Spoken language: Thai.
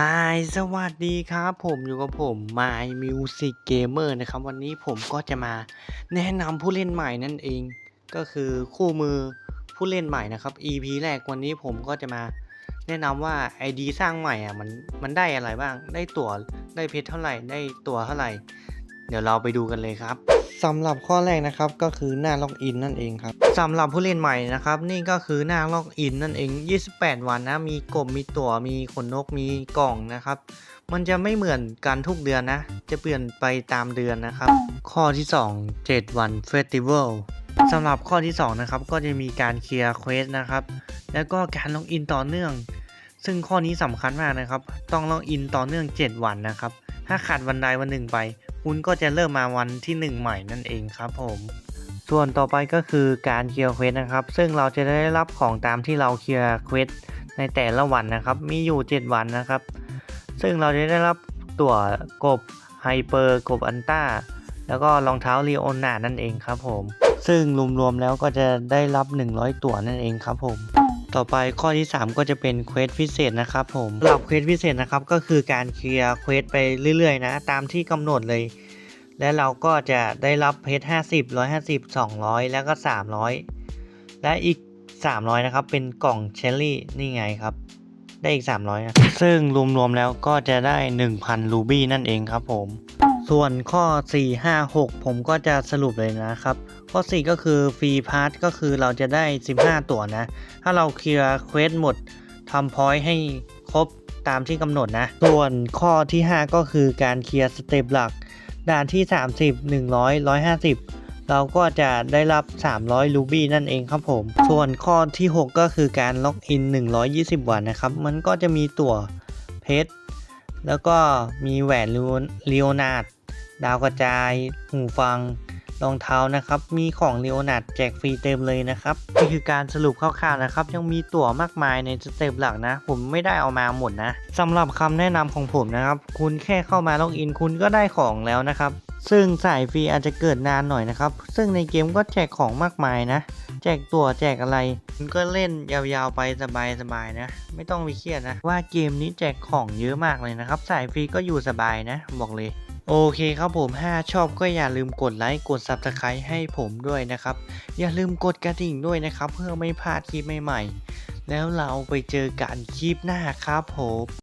ฮายสวัสดีครับผมอยู่กับผม My Music Gamer นะครับ วันนี้ผมก็จะมาแนะนำผู้เล่นใหม่นั่นเอง ก็คือคู่มือผู้เล่นใหม่นะครับ EP แรกวันนี้ผมก็จะมาแนะนำว่า ID สร้างใหม่อะมันมันได้อะไรบ้าง ได้ตั๋วได้เพชรเท่าไหร่ ได้ตั๋วเท่าไหร่ เดี๋ยวเราไปดูกันเลยครับสำหรับข้อแรกนะครับก็คือหน้าล็อกอินนั่นเองครับสำหรับผู้เล่นใหม่นะครับนี่ก็คือหน้าล็อกอินนั่นเอง 28 วันนะมีกบมีตั๋วมีขนนกมีกล่องนะครับ มันจะไม่เหมือนกันทุกเดือนนะ จะเปลี่ยนไปตามเดือนนะครับ ข้อที่ 2 7 วันเฟสติวัลสำหรับข้อที่ 2 นะครับ ก็จะมีการเคลียร์เควสนะครับ แล้วก็การล็อกอินต่อเนื่อง ซึ่งข้อนี้สำคัญมากนะครับ ต้องล็อกอินต่อเนื่อง 7 วันนะครับ ถ้าขาดวันใดวันหนึ่งไป คุณก็จะเริ่มมาวันที่ 1 ใหม่นั่นเองครับผม ส่วนต่อไปก็คือการเคลียร์เควสนะครับ ซึ่งเราจะได้รับของตามที่เราเคลียร์เควสในแต่ละวันนะครับ มีอยู่ 7 วันนะครับ ซึ่งเราจะได้รับตั๋วกบไฮเปอร์กบอันต้า แล้วก็รองเท้าลีโอนานั่นเองครับผม ซึ่งรวมๆแล้วก็จะได้รับ 100 ตั๋วนั่นเองครับผม ต่อไปข้อที่ 3 ก็จะเป็นเควสพิเศษนะครับผมสำหรับเควสพิเศษนะครับก็คือการเคลียร์เควสไปเรื่อยๆ นะ ตามที่กำหนดเลย และเราก็จะได้รับเพชร50 150 200 แล้วก็ 300 และอีก 300 นะครับ เป็นกล่องเชลลี่นี่ไงครับ ได้อีก 300นะซึ่งรวมๆแล้วก็จะได้ 1,000 รูบี้นั่นเองครับผม ส่วนข้อ 4 5 6 ผมก็จะสรุปเลยนะครับ ข้อ 4 ก็คือฟรีพาร์ทก็คือเราจะได้ 15 ตั๋วนะ ถ้าเราเคลียร์เควสหมดทำพอยต์ให้ครบตามที่กำหนดนะ ส่วนข้อที่ 5 ก็คือการเคลียร์สเต็ปหลัก ด่านที่ 30 100 150 เราก็จะได้รับ 300 รูบี้นั่นเองครับผม ส่วนข้อที่ 6 ก็คือการล็อกอิน 120 วันนะครับ มันก็จะมีตั๋วเพชรแล้วก็มีแหวนลีโอนาด ดาวกระจาย หูฟัง รองเท้านะครับ มีของเลีโอนาดแจกฟรีเต็มเลยนะครับ นี่คือการสรุปคร่าวๆนะครับ ยังมีตั๋วมากมายในสเต็ปหลักนะ ผมไม่ได้เอามาหมดนะสำหรับคำแนะนำของผมนะครับ คุณแค่เข้ามาล็อกอินคุณก็ได้ของแล้วนะครับ ซึ่งสายฟรีอาจจะเกิดนานหน่อยนะครับ ซึ่งในเกมก็แจกของมากมายนะแจกตั๋วแจกอะไรคุณก็เล่นยาวๆไปสบายๆนะ ไม่ต้องไปเครียดนะ ว่าเกมนี้แจกของเยอะมากเลยนะครับ สายฟรีก็อยู่สบายนะ บอกเลย โอเคครับผมถ้าชอบก็อย่าลืมกดไลค์กด Subscribe ให้ผมด้วยนะครับ อย่าลืมกดกระดิ่งด้วยนะครับ เพื่อไม่พลาดคลิปใหม่ๆ แล้วเราไปเจอกันคลิปหน้าครับผม